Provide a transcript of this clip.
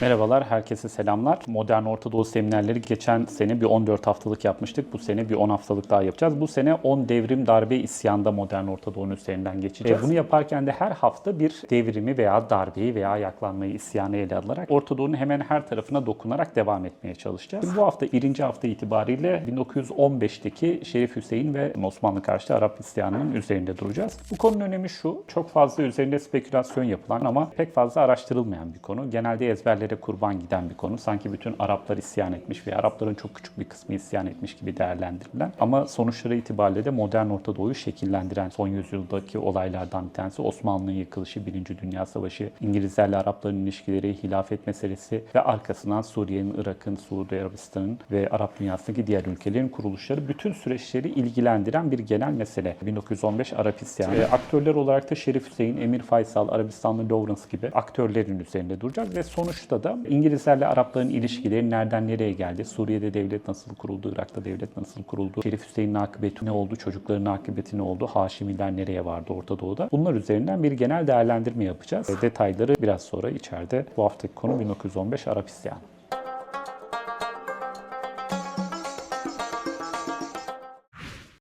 Merhabalar, herkese selamlar. Modern Orta Doğu seminerleri geçen sene bir 14 haftalık yapmıştık. Bu sene bir 10 haftalık daha yapacağız. Bu sene 10 devrim darbe isyanda Modern Orta Doğu'nun üzerinden geçeceğiz. Ve bunu yaparken de her hafta bir devrimi veya darbeyi veya ayaklanmayı, isyanı ele alarak Orta Doğu'nun hemen her tarafına dokunarak devam etmeye çalışacağız. Bu hafta birinci hafta itibariyle 1915'teki Şerif Hüseyin ve Osmanlı karşıtı Arap isyanının üzerinde duracağız. Bu konunun önemi şu, çok fazla üzerinde spekülasyon yapılan ama pek fazla araştırılmayan bir konu. Genelde ezberlere kurban giden bir konu. Sanki bütün Araplar isyan etmiş ve Arapların çok küçük bir kısmı isyan etmiş gibi değerlendirilen. Ama sonuçları itibariyle de modern Orta Doğu'yu şekillendiren son yüzyıldaki olaylardan bir tanesi Osmanlı'nın yıkılışı, Birinci Dünya Savaşı, İngilizlerle Arapların ilişkileri, hilafet meselesi ve arkasından Suriye'nin, Irak'ın, Suudi Arabistan'ın ve Arap dünyasındaki diğer ülkelerin kuruluşları bütün süreçleri ilgilendiren bir genel mesele. 1915 Arap isyanı. E, aktörler olarak da Şerif Hüseyin, Emir Faysal, Arabistanlı Lawrence gibi aktörlerin üzerinde duracağız ve sonuçta da İngilizlerle Arapların ilişkileri nereden nereye geldi? Suriye'de devlet nasıl kuruldu? Irak'ta devlet nasıl kuruldu? Şerif Hüseyin'in akıbeti ne oldu? Çocukların akıbeti ne oldu? Haşimiler nereye vardı Orta Doğu'da? Bunlar üzerinden bir genel değerlendirme yapacağız. Detayları biraz sonra içeride. Bu haftaki konu 1915 Arap isyanı.